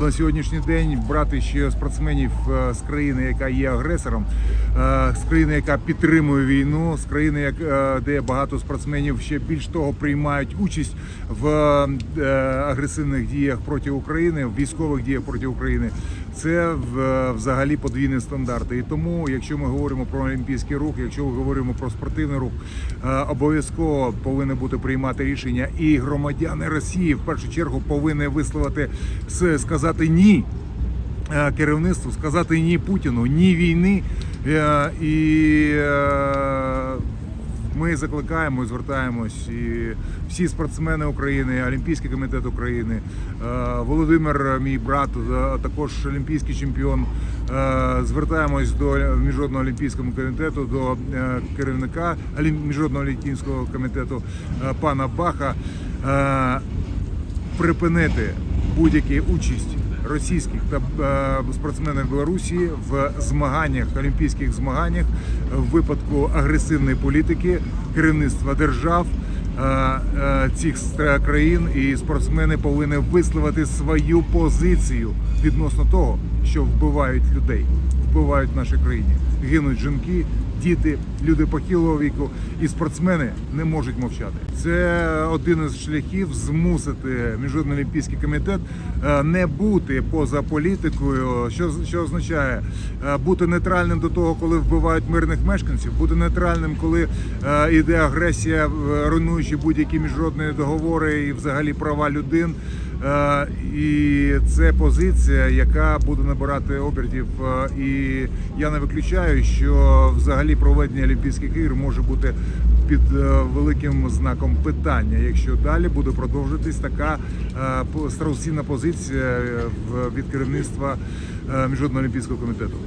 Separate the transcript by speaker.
Speaker 1: На сьогоднішній день брати ще спортсменів е, з країни, яка є агресором, е, з країни, яка підтримує війну, з країни, е, де багато спортсменів ще більш того приймають участь в агресивних діях проти України, в військових діях проти України. Це взагалі подвійні стандарти. І тому, якщо ми говоримо про олімпійський рух, якщо ми говоримо про спортивний рух, обов'язково повинні бути приймати рішення, і громадяни Росії в першу чергу повинні висловити с- сказати ні е, керівництву, сказати ні Путіну, ні війни. Е, І е, ми закликаємо і звертаємось і всі спортсмени України, Олімпійський комітет України, Володимир, мій брат, також олімпійський чемпіон. Звертаємось до міжнародного олімпійського комітету, до керівника міжнародного олімпійського комітету пана Баха. Припинити будь-які участь російських та е, спортсменів Білорусі в змаганнях, олімпійських змаганнях в випадку агресивної політики керівництва держав. е, е, Цих країн і спортсмени повинні висловити свою позицію відносно того, що вбивають людей, вбивають в нашій країні. Гинуть жінки, діти, люди похилого віку, і спортсмени не можуть мовчати. Це один із шляхів змусити міжнародний олімпійський комітет е, не бути поза політикою, що що означає е, бути нейтральним до того, коли вбивають мирних мешканців, бути нейтральним, коли йде агресія, е, руйнуючи будь-які міжнародні договори і взагалі права людин. Е, І це позиція, яка буде набирати обертів. Е, І я не виключаю, що взагалі проведення Олімпійських ігор може бути під е, великим знаком питання, якщо далі буде продовжитись така страусінна позиція від керівництва міжнародного олімпійського комітету.